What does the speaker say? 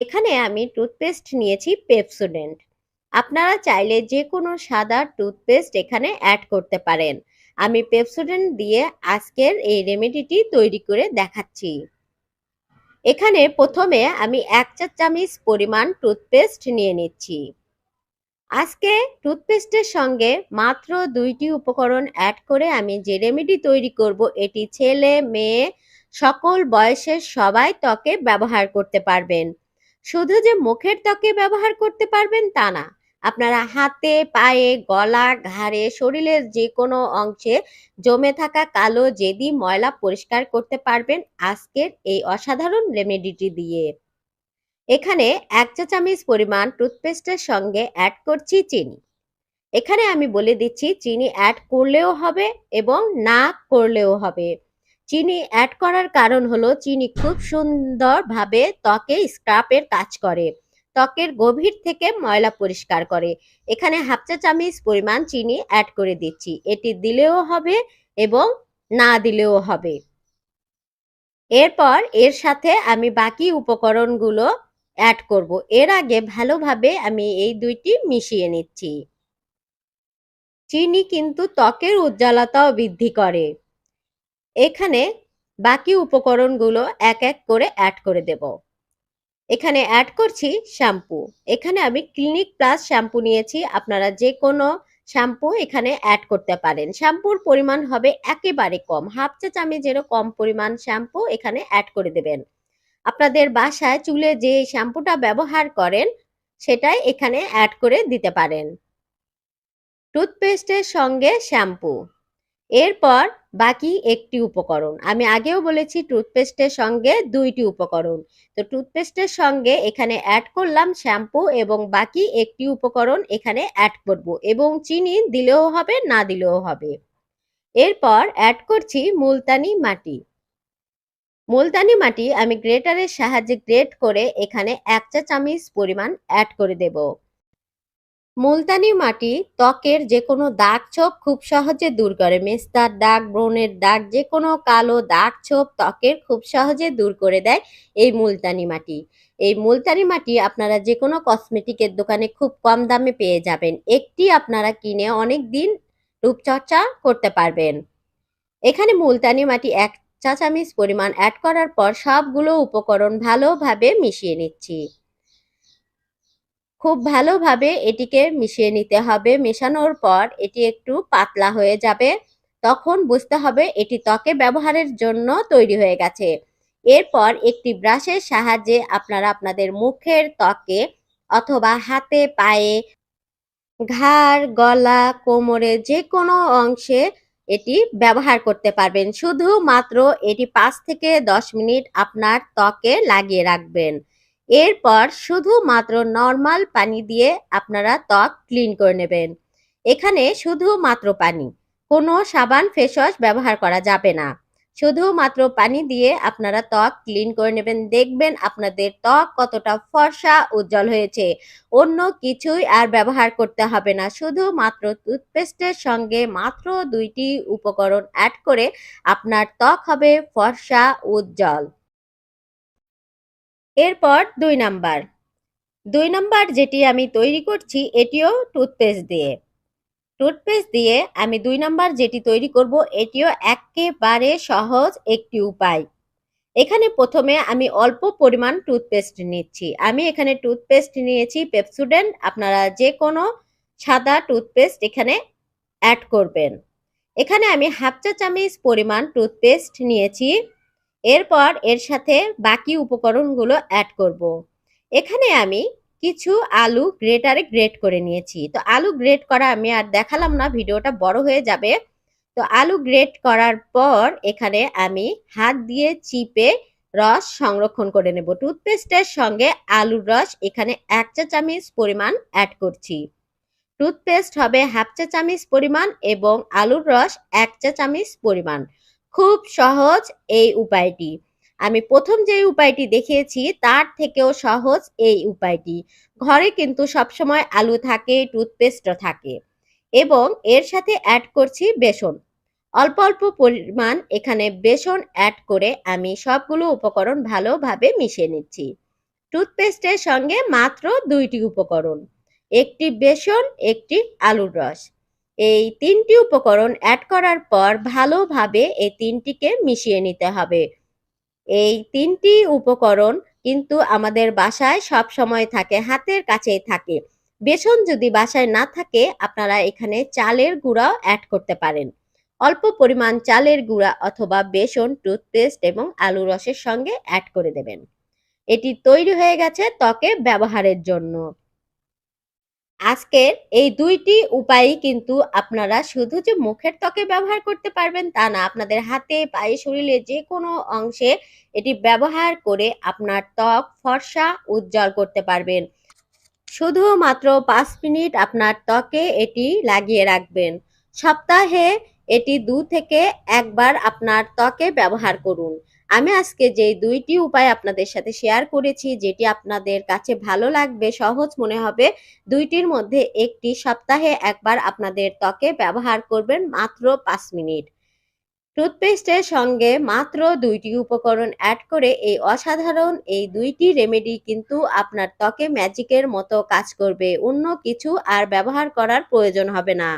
এখানে আমি টুথপেস্ট নিয়েছি পেপসোডেন্ট আপনারা চাইলে যে কোনো সাদা টুথপেস্ট এখানে অ্যাড করতে পারেন। আমি পেপসোডেন্ট দিয়ে আজকের এই রেমেডিটি তৈরি করে দেখাচ্ছি। এখানে প্রথমে আমি এক চা চামচ পরিমাণ টুথপেস্ট নিয়ে নিচ্ছি। আজকে টুথপেস্টের সঙ্গে মাত্র দুইটি উপকরণ অ্যাড করে আমি যে রেমেডি তৈরি করব, এটি ছেলে, মেয়ে, সকল বয়সের সবাই ত্বকে ব্যবহার করতে পারবেন। শুধু যে মুখের ত্বকে ব্যবহার করতে পারবেন তা না, আপনারা হাতে, পায়ে, গলা, ঘাড়ে, শরীরের যে কোনো অংশে জমে থাকা কালো জেদি ময়লা পরিষ্কার করতে পারবেন আজকের এই অসাধারণ রেমেডিটি দিয়ে। এখানে এক চা চামচ পরিমাণ টুথপেস্টের সঙ্গে অ্যাড করছি চিনি। এখানে আমি বলে দিচ্ছি, চিনি অ্যাড করলেও হবে এবং না করলেও হবে। চিনি অ্যাড করার কারণ হলো চিনি খুব সুন্দরভাবে ত্বকে স্ক্রাপের কাজ করে। ত্বকের গভীর থেকে ময়লা পরিষ্কার করে। এখানে হাফ চা চামচ পরিমাণ চিনি অ্যাড করে দিচ্ছি। এটি দিলেও হবে এবং না দিলেও হবে। এরপর এর সাথে আমি বাকি উপকরণগুলো অ্যাড করব। এর আগে ভালোভাবে আমি এই দুইটি মিশিয়ে নিচ্ছি। চিনি কিন্তু ত্বকের উজ্জ্বলতাও বৃদ্ধি করে। এখানে বাকি উপকরণগুলো এক এক করে অ্যাড করে দেব। এখানে অ্যাড করছি শ্যাম্পু এখানে আমি ক্লিনিক প্লাস শ্যাম্পু নিয়েছি। আপনারা যে কোনো শ্যাম্পু এখানে অ্যাড করতে পারেন। শ্যাম্পুর পরিমাণ হবে একেবারে কম। হাফ চা চামচেরও কম পরিমাণ শ্যাম্পু এখানে অ্যাড করে দেবেন। আপনাদের বাসায় চুলে যে শ্যাম্পুটা ব্যবহার করেন, সেটাই এখানে অ্যাড করে দিতে পারেন। টুথপেস্টের সঙ্গে শ্যাম্পু এরপর বাকি একটি উপকরণ। আমি আগেও বলেছি টুথপেস্টের সঙ্গে দুইটি উপকরণ। তো টুথপেস্টের সঙ্গে এখানে অ্যাড করলাম শ্যাম্পু এবং বাকি একটি উপকরণ এখানে অ্যাড করব এবং চিনি দিলেও হবে, না দিলেও হবে। এরপর অ্যাড করছি মুলতানি মাটি। মুলতানি মাটি আমি গ্রেটারের সাহায্যে গ্রেট করে এখানে এক চা চামচ পরিমাণ অ্যাড করে দেব। মুলতানি মাটি ত্বকের যে কোনো দাগ ছোপ খুব সহজে দূর করে। মেস্তার দাগ, ব্রণের দাগ যে কোনো কালো দাগ ছোপ ত্বকের খুব সহজে দূর করে দেয় এই মুলতানি মাটি। এই মুলতানি মাটি আপনারা যে কোনো কসমেটিকের দোকানে খুব কম দামে পেয়ে যাবেন। একটি আপনারা কিনে অনেক দিন রূপচর্চা করতে পারবেন। এখানে মুলতানি মাটি এক চা পরিমাণ অ্যাড করার পর সবগুলো উপকরণ ভালোভাবে মিশিয়ে নিচ্ছি। খুব ভালোভাবে এটিকে মিশিয়ে নিতে হবে। মেশানোর পর এটি একটু পাতলা হয়ে যাবে। তখন বুঝতে হবে এটি ত্বকে ব্যবহারের জন্য তৈরি হয়ে গেছে। এরপর একটি ব্রাশের সাহায্যে আপনারা আপনাদের মুখের ত্বকে অথবা হাতে, পায়ে, ঘাড়, গলা, কোমরে যে কোনো অংশে এটি ব্যবহার করতে পারবেন। শুধুমাত্র এটি পাঁচ থেকে দশ মিনিট আপনার ত্বকে লাগিয়ে রাখবেন। এরপর শুধুমাত্র নর্মাল পানি দিয়ে আপনারা ত্বক ক্লিন করে নেবেন। এখানে শুধুমাত্র পানি, কোনো সাবান ফেস ওয়াশ ব্যবহার করা যাবে না। শুধুমাত্র পানি দিয়ে আপনারা ত্বক ক্লিন করে নেবেন। দেখবেন আপনাদের ত্বক কতটা ফর্সা, উজ্জ্বল হয়েছে। অন্য কিছুই আর ব্যবহার করতে হবে না। শুধুমাত্র টুথপেস্টের সঙ্গে মাত্র দুইটি উপকরণ অ্যাড করে আপনার ত্বক হবে ফর্সা, উজ্জ্বল। এরপর দুই নাম্বার। দুই নাম্বার যেটি আমি তৈরি করছি, এটিও টুথপেস্ট দিয়ে। টুথপেস্ট দিয়ে আমি দুই নাম্বার যেটি তৈরি করব, এটিও একেবারে সহজ একটি উপায়। এখানে প্রথমে আমি অল্প পরিমাণ টুথপেস্ট নিচ্ছি। আমি এখানে টুথপেস্ট নিয়েছি পেপসুডেন্ট আপনারা যে কোনো সাদা টুথপেস্ট এখানে অ্যাড করবেন। এখানে আমি হাফ চা চামচ পরিমাণ টুথপেস্ট নিয়েছি। এরপর এর সাথে বাকি উপকরণগুলো অ্যাড করব। এখানে আমি কিছু আলু গ্রেটারে গ্রেট করে নিয়েছি। তো আলু গ্রেট করা আমি আর দেখালাম না, ভিডিওটা বড় হয়ে যাবে। তো আলু গ্রেট করার পর এখানে আমি হাত দিয়ে চিপে রস সংরক্ষণ করে নেব। টুথপেস্টের সঙ্গে আলুর রস এখানে এক চা চামচ পরিমাণ অ্যাড করছি। টুথপেস্ট হবে হাফ চা চামচ পরিমাণ এবং আলুর রস এক চা চামচ পরিমাণ। খুব সহজ এই উপায়টি। আমি প্রথম যে উপায়টি দেখিয়েছি, তার থেকেও সহজ এই উপায়টি। ঘরে কিন্তু সবসময় আলু থাকে টুথপেস্টও থাকে। এবং এর সাথে অ্যাড করছি বেসন। অল্প অল্প পরিমাণ এখানে বেসন অ্যাড করে আমি সবগুলো উপকরণ ভালোভাবে মিশিয়ে নিচ্ছি। টুথপেস্টের সঙ্গে মাত্র দুইটি উপকরণ। একটি বেসন, একটি আলুর রস। এই তিনটি উপকরণ অ্যাড করার পর ভালোভাবে এই তিনটিকে মিশিয়ে নিতে হবে। এই তিনটি উপকরণ কিন্তু আমাদের বাসায় সব সময় থাকে, হাতের কাছেই থাকে। বেসন যদি বাসায় না থাকে, আপনারা এখানে চালের গুঁড়াও অ্যাড করতে পারেন। অল্প পরিমাণ চালের গুঁড়া অথবা বেসন টুথপেস্ট এবং আলু রসের সঙ্গে অ্যাড করে দেবেন। এটি তৈরি হয়ে গেছে ত্বকে ব্যবহারের জন্য। আজকের এই দুইটি উপায়ই কিন্তু আপনারা শুধু যে মুখের ত্বকে ব্যবহার করতে পারবেন তা না, আপনাদের হাতে, পায়ে, শরীরে যে কোনো অংশে এটি ব্যবহার করে আপনার ত্বক ফর্সা উজ্জ্বল করতে পারবেন। শুধুমাত্র পাঁচ মিনিট আপনার ত্বকে এটি লাগিয়ে রাখবেন। সপ্তাহে এটি দু থেকে একবার আপনার ত্বকে ব্যবহার করুন। আমি আজকে যে দুইটি উপায় আপনাদের সাথে শেয়ার করেছি, যেটি আপনাদের কাছে ভালো লাগবে, সহজ মনে হবে, দুইটির মধ্যে একটি সপ্তাহে একবার আপনাদের ত্বকে ব্যবহার করবেন মাত্র পাঁচ মিনিট। টুথপেস্টের সঙ্গে মাত্র দুইটি উপকরণ অ্যাড করে এই অসাধারণ এই দুইটি রেমেডি কিন্তু আপনার ত্বকে ম্যাজিকের মতো কাজ করবে, অন্য কিছু আর ব্যবহার করার প্রয়োজন হবে না।